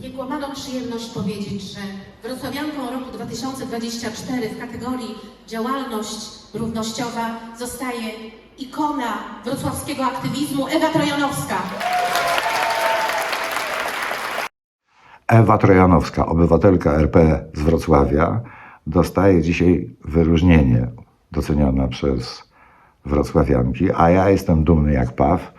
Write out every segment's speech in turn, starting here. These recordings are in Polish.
niekłamaną przyjemność powiedzieć, że wrocławianką roku 2024 w kategorii działalność równościowa zostaje ikona wrocławskiego aktywizmu Ewa Trojanowska. Ewa Trojanowska, obywatelka RP z Wrocławia, dostaje dzisiaj wyróżnienie docenione przez wrocławianki, a ja jestem dumny jak paw,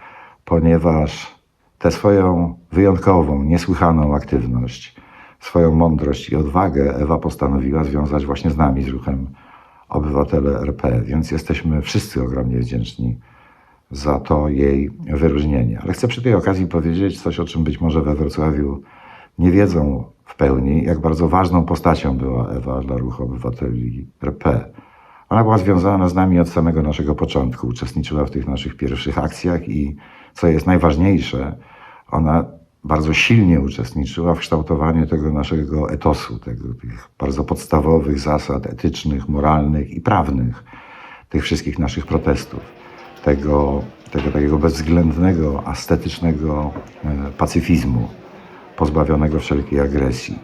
ponieważ tę swoją wyjątkową, niesłychaną aktywność, swoją mądrość i odwagę Ewa postanowiła związać właśnie z nami, z ruchem Obywatele RP, więc jesteśmy wszyscy ogromnie wdzięczni za to jej wyróżnienie. Ale chcę przy tej okazji powiedzieć coś, o czym być może we Wrocławiu nie wiedzą w pełni, jak bardzo ważną postacią była Ewa dla ruchu obywateli RP. Ona była związana z nami od samego naszego początku, uczestniczyła w tych naszych pierwszych akcjach i co jest najważniejsze, ona bardzo silnie uczestniczyła w kształtowaniu tego naszego etosu, tego, tych bardzo podstawowych zasad etycznych, moralnych i prawnych, tych wszystkich naszych protestów, tego, tego takiego bezwzględnego, ascetycznego e, pacyfizmu, pozbawionego wszelkiej agresji.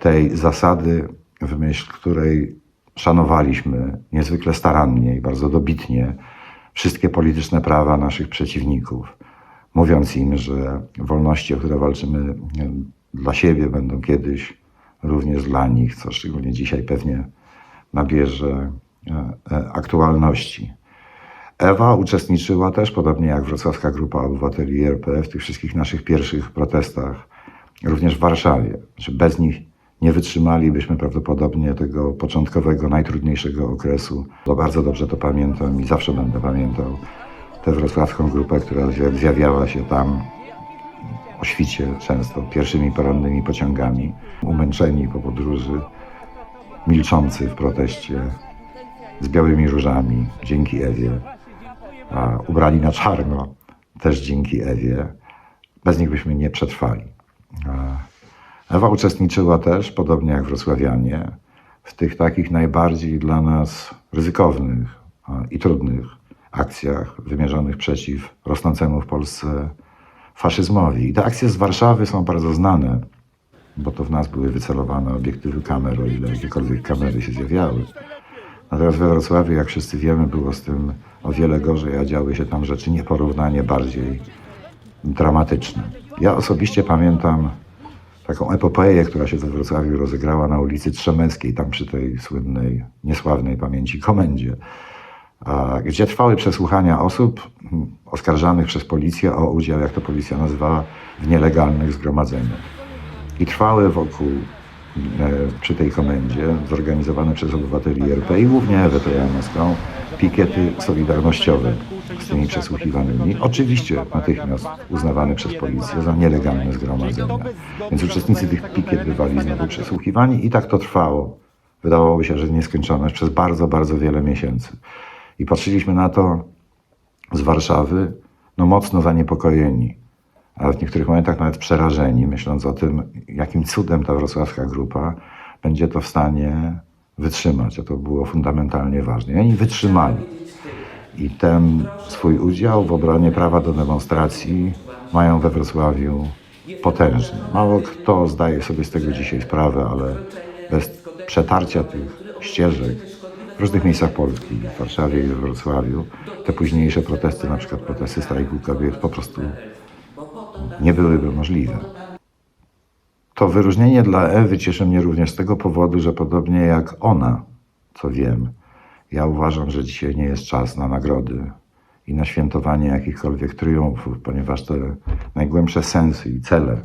Tej zasady, w myśl której szanowaliśmy niezwykle starannie i bardzo dobitnie wszystkie polityczne prawa naszych przeciwników, mówiąc im, że wolności, o które walczymy dla siebie, będą kiedyś również dla nich, co szczególnie dzisiaj pewnie nabierze e, e, aktualności. Ewa uczestniczyła też, podobnie jak Wrocławska Grupa Obywateli RP, w tych wszystkich naszych pierwszych protestach, również w Warszawie. Bez nich nie wytrzymalibyśmy prawdopodobnie tego początkowego, najtrudniejszego okresu. Bo bardzo dobrze to pamiętam i zawsze będę pamiętał tę wrocławską grupę, która zja- zjawiała się tam o świcie często, pierwszymi porannymi pociągami, umęczeni po podróży, milczący w proteście, z białymi różami, dzięki Ewie, a ubrani na czarno, też dzięki Ewie. Bez nich byśmy nie przetrwali. Ewa uczestniczyła też, podobnie jak wrocławianie, w tych takich najbardziej dla nas ryzykownych i trudnych akcjach wymierzonych przeciw rosnącemu w Polsce faszyzmowi. I te akcje z Warszawy są bardzo znane, bo to w nas były wycelowane obiektywy kamer, o ile jakiekolwiek kamery się zjawiały. Natomiast we Wrocławiu, jak wszyscy wiemy, było z tym o wiele gorzej, a działy się tam rzeczy nieporównanie bardziej dramatyczne. Ja osobiście pamiętam taką epopeję, która się we Wrocławiu rozegrała na ulicy Trzemeckiej, tam przy tej słynnej, niesławnej pamięci komendzie, gdzie trwały przesłuchania osób mm, oskarżanych przez policję o udział, jak to policja nazywała, w nielegalnych zgromadzeniach. I trwały wokół, przy tej komendzie, zorganizowane przez obywateli RP i głównie Ewę Trojanowską, pikiety solidarnościowe z tymi przesłuchiwanymi. Oczywiście natychmiast uznawane przez policję za nielegalne zgromadzenia. Więc uczestnicy tych pikiet bywali znowu przesłuchiwani i tak to trwało. Wydawałoby się, że nieskończoność przez bardzo, bardzo wiele miesięcy. I patrzyliśmy na to z Warszawy, no mocno zaniepokojeni, ale w niektórych momentach nawet przerażeni, myśląc o tym, jakim cudem ta wrocławska grupa będzie to w stanie wytrzymać, a to było fundamentalnie ważne. I oni wytrzymali. I ten swój udział w obronie prawa do demonstracji mają we Wrocławiu potężny. Mało kto zdaje sobie z tego dzisiaj sprawę, ale bez przetarcia tych ścieżek w różnych miejscach Polski, w Warszawie i we Wrocławiu, te późniejsze protesty, na przykład protesty strajku kobiet, po prostu nie byłyby możliwe. To wyróżnienie dla Ewy cieszy mnie również z tego powodu, że podobnie jak ona, co wiem, ja uważam, że dzisiaj nie jest czas na nagrody i na świętowanie jakichkolwiek triumfów, ponieważ te najgłębsze sensy i cele,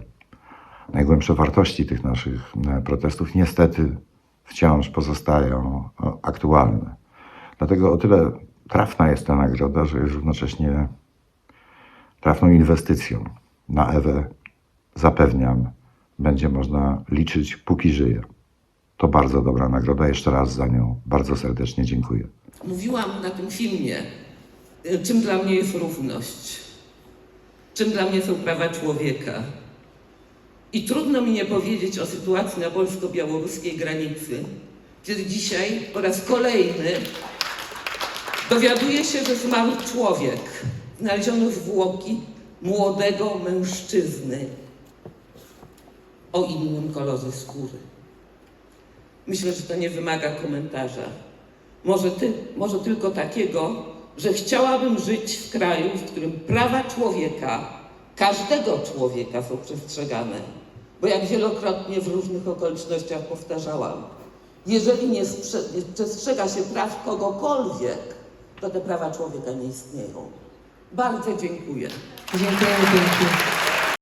najgłębsze wartości tych naszych e, protestów niestety wciąż pozostają o, aktualne. Dlatego o tyle trafna jest ta nagroda, że jest równocześnie trafną inwestycją. Na Ewę zapewniam, będzie można liczyć, póki żyje. To bardzo dobra nagroda. Jeszcze raz za nią bardzo serdecznie dziękuję. Mówiłam na tym filmie, czym dla mnie jest równość, czym dla mnie są prawa człowieka. I trudno mi nie powiedzieć o sytuacji na polsko-białoruskiej granicy, kiedy dzisiaj po raz kolejny dowiaduję się, że zmarł człowiek. Znaleziono zwłoki młodego mężczyzny. o innym kolorze skóry. Myślę, że to nie wymaga komentarza. Może, ty, może tylko takiego, że chciałabym żyć w kraju, w którym prawa człowieka, każdego człowieka są przestrzegane. Bo jak wielokrotnie w różnych okolicznościach powtarzałam, jeżeli nie, nie przestrzega się praw kogokolwiek, to te prawa człowieka nie istnieją. Bardzo dziękuję. Dziękujemy pięknie.